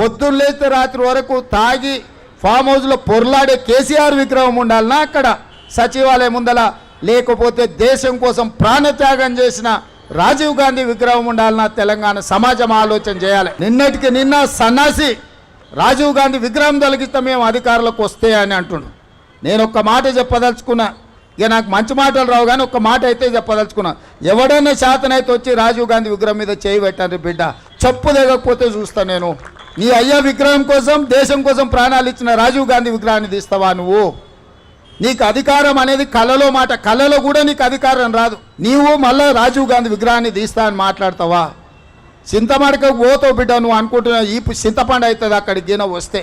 పొద్దున్న లేస్తే రాత్రి వరకు తాగి ఫామ్ హౌస్లో పొర్లాడే కేసీఆర్ విగ్రహం ఉండాలనా అక్కడ సచివాలయం ముందల లేకపోతే దేశం కోసం ప్రాణత్యాగం చేసిన రాజీవ్ గాంధీ విగ్రహం ఉండాలన్నా తెలంగాణ సమాజం ఆలోచన చేయాలి. నిన్నటికి నిన్న సన్నాసి రాజీవ్ గాంధీ విగ్రహం తొలగిస్తే మేము అధికారులకు వస్తే అని అంటున్నాం నేను ఒక్క మాట చెప్పదలుచుకున్నా. ఇక నాకు మంచి మాటలు రావు కానీ ఒక్క మాట అయితే చెప్పదలుచుకున్నా. ఎవడైనా శాతనైతే వచ్చి రాజీవ్ గాంధీ విగ్రహం మీద చేయి పెట్టండి బిడ్డ. చెప్పు లేకపోతే చూస్తా నేను. నీ అయ్యా విగ్రహం కోసం దేశం కోసం ప్రాణాలు ఇచ్చిన రాజీవ్ గాంధీ విగ్రహాన్ని తీస్తావా నువ్వు? నీకు అధికారం అనేది కళలో మాట కళలో కూడా నీకు అధికారం రాదు. నీవు మళ్ళా రాజీవ్ గాంధీ విగ్రహాన్ని తీస్తా అని మాట్లాడతావా? చింతమడకకు పోతావు బిడ్డ నువ్వు అనుకుంటున్నావు ఈ చింతపండు అవుతుంది అక్కడికి గిన వస్తే.